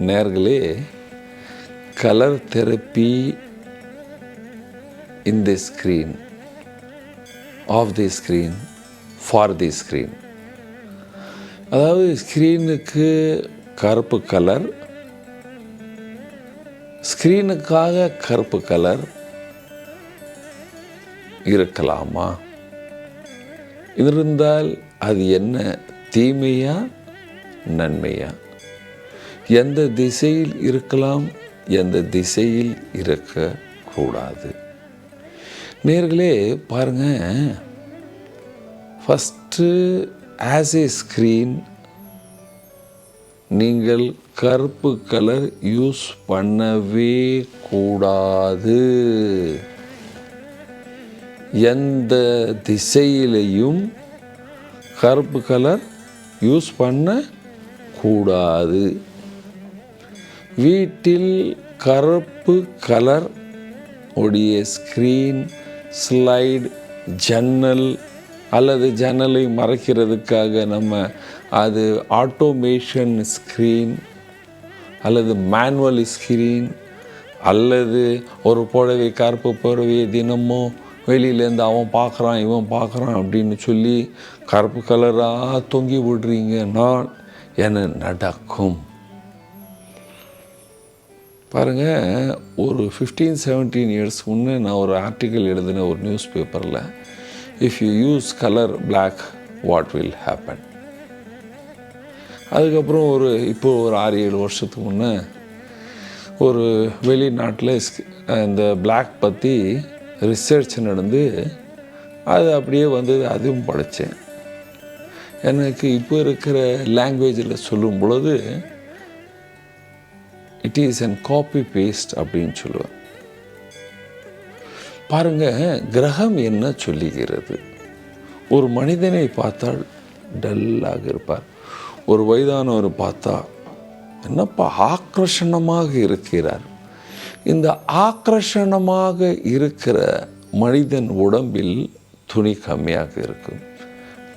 நேர்களே colour therapy in the screen of the screen for the screen அதாவது ஸ்க்ரீனுக்கு கருப்பு கலர் ஸ்க்ரீனுக்காக கருப்பு கலர் இருக்கலாமா? இருந்தால் அது என்ன? தீமையா? நன்மையா? எந்த திசையில் இருக்கலாம் எந்த திசையில் இருக்கக்கூடாது. நேர்களே பாருங்கள் ஃபஸ்ட்டு ஆஸ் ஏ ஸ்க்ரீன் நீங்கள் கருப்பு கலர் யூஸ் பண்ணவே கூடாது. எந்த திசையிலையும் கருப்பு கலர் யூஸ் பண்ண கூடாது. வீட்டில் கருப்பு கலர் உடைய ஸ்க்ரீன் ஸ்லைடு ஜன்னல் அல்லது ஜன்னலை மறைக்கிறதுக்காக நம்ம அது ஆட்டோமேஷன் ஸ்க்ரீன் அல்லது மேனுவல் ஸ்க்ரீன் அல்லது ஒரு புடவை கருப்பு புடவையை தினமும் வெளியிலேருந்து அவன் பார்க்குறான் இவன் பார்க்குறான் அப்படின்னு சொல்லி கருப்பு கலராக தொங்கி விடுறீங்கன்னா என்ன நடக்கும். பாருங்கள் ஒரு ஃபிஃப்டீன் செவன்டீன் இயர்ஸ் முன்னே நான் ஒரு ஆர்டிக்கல் எழுதின ஒரு நியூஸ் பேப்பரில் if you use colour black what will happen அதுக்கப்புறம் ஒரு இப்போது ஒரு ஆறு ஏழு வருஷத்துக்கு முன்னே ஒரு வெளிநாட்டில் இந்த பிளாக் பற்றி ரிசர்ச் நடந்து அது அப்படியே வந்தது அதுவும் படித்தேன் எனக்கு இப்போ இருக்கிற லாங்குவேஜில் சொல்லும் பொழுது it is an copy paste அப்படின்னு சொல்லுவேன் பாருங்க கிரகம் என்ன சொல்லுகிறது? ஒரு மனிதனை பார்த்தால் டல்லாக இருப்பார். ஒரு வயதானவர் பார்த்தா என்னப்பா ஆக்ரஷணமாக இருக்கிறார். இந்த ஆக்ரஷணமாக இருக்கிற மனிதன் உடம்பில் துணி கம்மியாக இருக்கும்.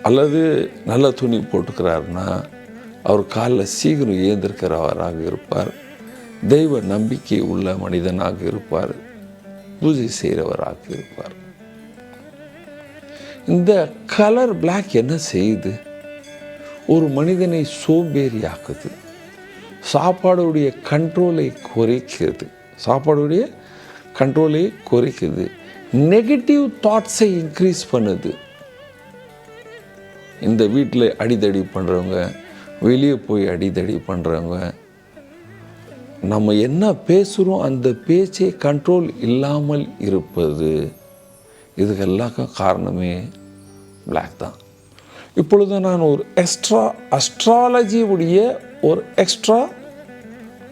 அல்லது நல்ல துணி போட்டுக்கிறாருன்னா அவர் காலில் சீக்கிரம் ஏந்திருக்கிறவராக இருப்பார். தெய்வ நம்பிக்கை உள்ள மனிதனாக இருப்பார். பூஜை செய்கிறவராக இருப்பார். இந்த கலர் பிளாக் என்ன செய்யுது? ஒரு மனிதனை சோம்பேறியாக்குது. சாப்பாடுடைய கண்ட்ரோலை குறைக்கிறது. சாப்பாடுடைய கண்ட்ரோலை குறைக்குது நெகட்டிவ் தாட்ஸை இன்க்ரீஸ் பண்ணுது. இந்த வீட்டில் அடிதடி பண்ணுறவங்க வெளியே போய் அடிதடி பண்ணுறவங்க நம்ம என்ன பேசுகிறோம் அந்த பேச்சை கண்ட்ரோல் இல்லாமல் இருப்பது. இதுக்கெல்லாம் காரணமே பிளாக் தான். இப்பொழுது நான் ஒரு எக்ஸ்ட்ரா அஸ்ட்ராலஜி உடைய ஒரு எக்ஸ்ட்ரா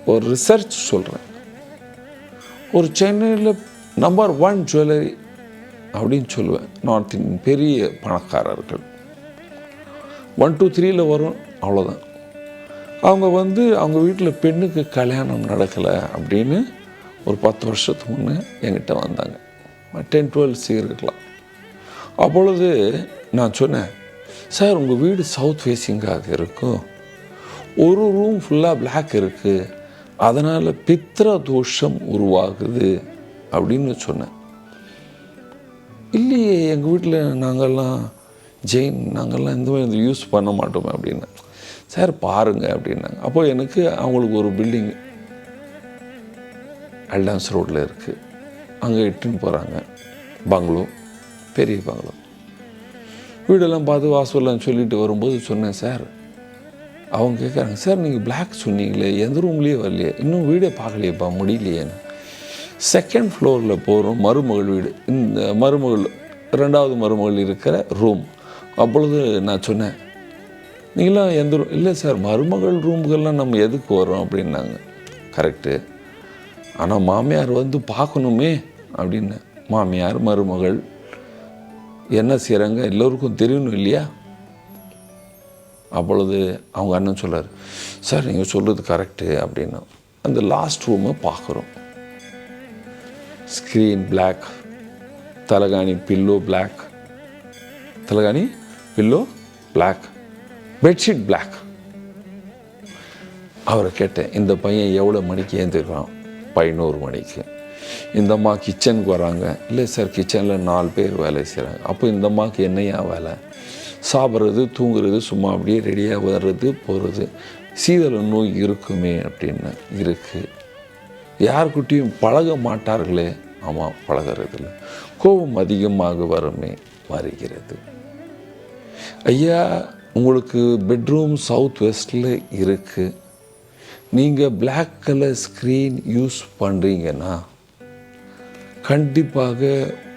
ஒரு ரிசர்ச் சொல்கிறேன் ஒரு சென்னையில் நம்பர் ஒன் ஜுவல்லரி அப்படின்னு சொல்லுவேன். நார்த் இந்தியன் பெரிய பணக்காரர்கள். ஒன் டூ த்ரீயில் வரும் அவ்வளோதான் அவங்க வந்து அவங்க வீட்டில் பெண்ணுக்கு கல்யாணம் நடக்கலை அப்படின்னு ஒரு பத்து வருஷத்துக்கு முன்னே என்கிட்ட வந்தாங்க. டென் டுவெல் சி இருக்கலாம். அப்பொழுது நான் சொன்னேன் சார் உங்கள் வீடு சவுத் ஃபேஸிங்காக இருக்கும். ஒரு ரூம் ஃபுல்லாக பிளாக் இருக்குது அதனால் பித்திர தோஷம் உருவாகுது. அப்படின்னு சொன்னேன். இல்லையே எங்கள் வீட்டில் நாங்கள்லாம் ஜெயின் நாங்கள்லாம் இந்த மாதிரி யூஸ் பண்ண மாட்டோமே அப்படின்னு. சார் பாருங்கள் அப்படின்னாங்க. அப்போது எனக்கு அவங்களுக்கு ஒரு பில்டிங் அல்டான்ஸ் ரோட்டில் இருக்குது அங்கே இட்டுன்னு போகிறாங்க பங்களோ பெரிய பங்களோ வீடெல்லாம் பார்த்து வாசல்லாம் சொல்லிட்டு வரும்போது சொன்னேன் சார் அவங்க கேட்குறாங்க சார் நீங்கள் பிளாக் சொன்னீங்களே எந்த ரூம்லேயே வரலையே? இன்னும் வீடே பார்க்கலையேப்பா முடியலையேன்னு. செகண்ட் ஃப்ளோரில் போகிறோம் மருமகள் வீடு. இந்த மருமகள் ரெண்டாவது மருமகள் இருக்கிற ரூம் அப்பொழுது நான் சொன்னேன் நீங்களாம் எந்த ரூம் இல்லை சார் மருமகள் ரூமுகள்லாம் நம்ம எதுக்கு வரோம் அப்படின்னாங்க. கரெக்டு ஆனால் மாமியார் வந்து பார்க்கணுமே அப்படின்னு. மாமியார் மருமகள் என்ன செய்கிறாங்க எல்லோருக்கும் தெரியணும் இல்லையா? அப்பொழுது அவங்க அண்ணன் சொல்கிறார் சார் நீங்கள் சொல்கிறது கரெக்டு அப்படின்னா. அந்த லாஸ்ட் ரூமை பார்க்குறோம். ஸ்க்ரீன் பிளாக் தலகாணி பில்லோ பிளாக் தலகாணி பில்லோ பிளாக் பெட்ஷீட் பிளாக் அவரை கேட்டேன் இந்த பையன் எவ்வளோ மணிக்கு ஏந்திருக்கான்? பதினோரு மணிக்கு. இந்த அம்மா கிச்சனுக்கு வராங்க. இல்லை சார் கிச்சனில் நாலு பேர் வேலை செய்கிறாங்க அப்போ இந்த அம்மாவுக்கு என்னையா வேலை? சாப்பிட்றது தூங்குறது சும்மா அப்படியே ரெடியாக வர்றது போகிறது சீதள நோய் இருக்குமே அப்படின்னு இருக்குது யாருக்கிட்டையும் பழக மாட்டார்களே. ஆமாம் பழகிறதில்ல. கோபம் அதிகமாக வருமே வருகிறது. ஐயா உங்களுக்கு பெட்ரூம் சவுத் வெஸ்டில் இருக்குது நீங்கள் பிளாக் கலர் ஸ்க்ரீன் யூஸ் பண்ணுறீங்கன்னா கண்டிப்பாக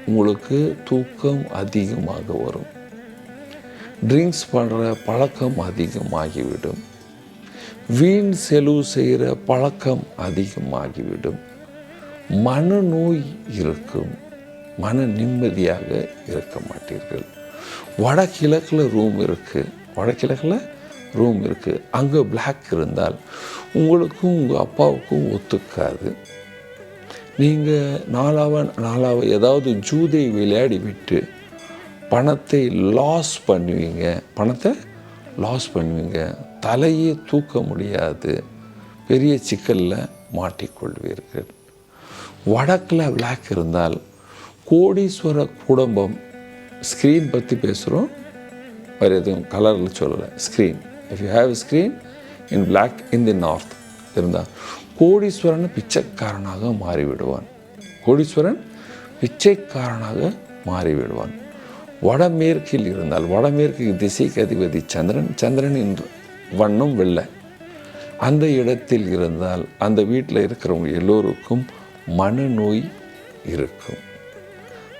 உங்களுக்கு தூக்கம் அதிகமாக வரும். ட்ரிங்க்ஸ் பண்ணுற பழக்கம் அதிகமாகிவிடும். வீண் செலவு செய்கிற பழக்கம் அதிகமாகிவிடும். மனநோய் இருக்கும். மன நிம்மதியாக இருக்க மாட்டீர்கள். வடகிழக்கில் ரூம் இருக்குது வடகிழக்கில் ரூம் இருக்குது அங்கே பிளாக் இருந்தால் உங்களுக்கும் உங்கள் அப்பாவுக்கும் ஒத்துக்காது. நீங்கள் நாளாவ நாளாவ ஏதாவது ஜூதை விளையாடி விட்டு பணத்தை லாஸ் பண்ணுவீங்க. பணத்தை லாஸ் பண்ணுவீங்க. தலையே தூக்க முடியாது. பெரிய சிக்கலில் மாட்டிக்கொள்வீர்கள். வடக்கில் Black இருந்தால் கோடீஸ்வர குடும்பம் ஸ்க்ரீன் பற்றி பேசுகிறோம் வேறு எதுவும் கலரில் சொல்லலை. Screen if you have screen in black in the north இருந்தால் கோடீஸ்வரன் பிச்சைக்காரனாக மாறிவிடுவான். கோடீஸ்வரன் பிச்சைக்காரனாக மாறிவிடுவான். வடமேற்கில் இருந்தால் வடமேற்கு திசைக்கு அதிபதி சந்திரன் சந்திரனின் வண்ணம் வெள்ளை. அந்த இடத்தில் இருந்தால் அந்த வீட்டில் இருக்கிறவங்க எல்லோருக்கும் மனநோய் இருக்கும்.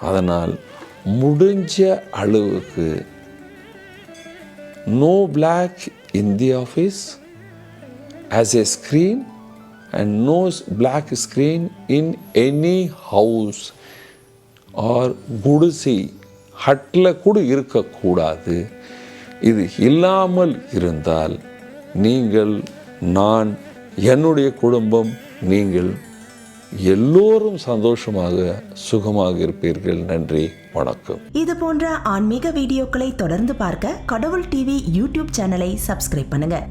அதனால் முடிஞ்ச அளவுக்கு no black in the office as a screen and no black screen in any house or குடிசை ஹட்டில் கூட இருக்கக்கூடாது. இது இல்லாமல் இருந்தால் நீங்கள் நான் என்னுடைய குடும்பம் நீங்கள் எல்லோரும் சந்தோஷமாக சுகமாக இருப்பீர்கள். நன்றி. வணக்கம். இது போன்ற ஆன்மீக வீடியோக்களை தொடர்ந்து பார்க்க கடவுள் டிவி யூடியூப் சேனலை சப்ஸ்கிரைப் பண்ணுங்க.